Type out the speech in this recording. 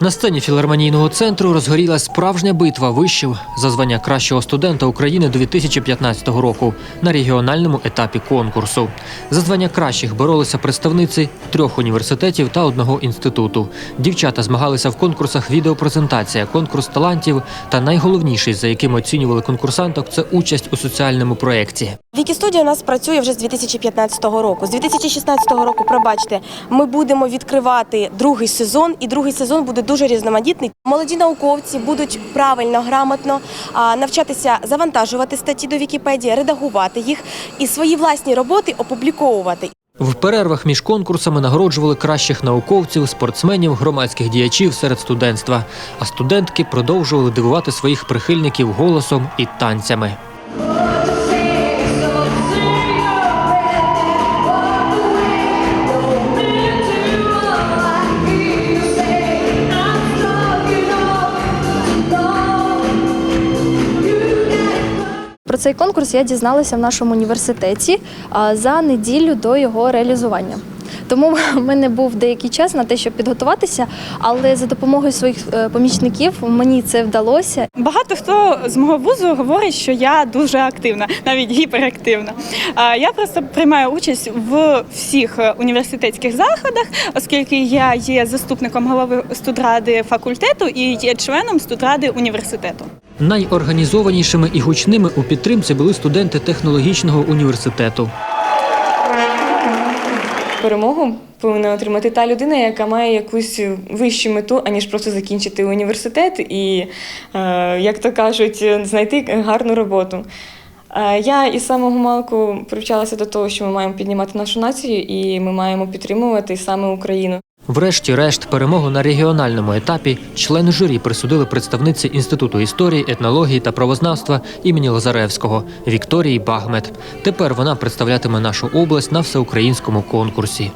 На сцені філармонійного центру розгорілась справжня битва вишів за звання кращого студента України 2015 року на регіональному етапі конкурсу. За звання кращих боролися представниці трьох університетів та одного інституту. Дівчата змагалися в конкурсах відеопрезентація, конкурс талантів та найголовніший, за яким оцінювали конкурсанток, це участь у соціальному проєкті. Вікі студія у нас працює вже з 2015 року. З 2016 року, пробачте, ми будемо відкривати другий сезон, і другий сезон буде дуже різноманітний. Молоді науковці будуть правильно, грамотно навчатися завантажувати статті до Вікіпедії, редагувати їх і свої власні роботи опубліковувати. В перервах між конкурсами нагороджували кращих науковців, спортсменів, громадських діячів серед студентства. А студентки продовжували дивувати своїх прихильників голосом і танцями. Про цей конкурс я дізналася в нашому університеті за неділю до його реалізування. Тому в мене був деякий час на те, щоб підготуватися, але за допомогою своїх е, помічників мені це вдалося. Багато хто з мого вузу говорить, що я дуже активна, навіть гіперактивна. Я просто приймаю участь в всіх е, університетських заходах, оскільки я є заступником голови студради факультету і є членом студради університету. Найорганізованішими і гучними у підтримці були студенти технологічного університету. перемогу повинна отримати та людина, яка має якусь вищу мету, аніж просто закінчити університет і, е, як то кажуть, знайти гарну роботу. Е, Я із самого малку привчалася до того, що ми маємо піднімати нашу націю і ми маємо підтримувати саме Україну. Врешті-решт, перемогу на регіональному етапі члени журі присудили представниці Інституту історії, етнології та правознавства імені Лазаревського Вікторії Багмет. Тепер вона представлятиме нашу область на всеукраїнському конкурсі.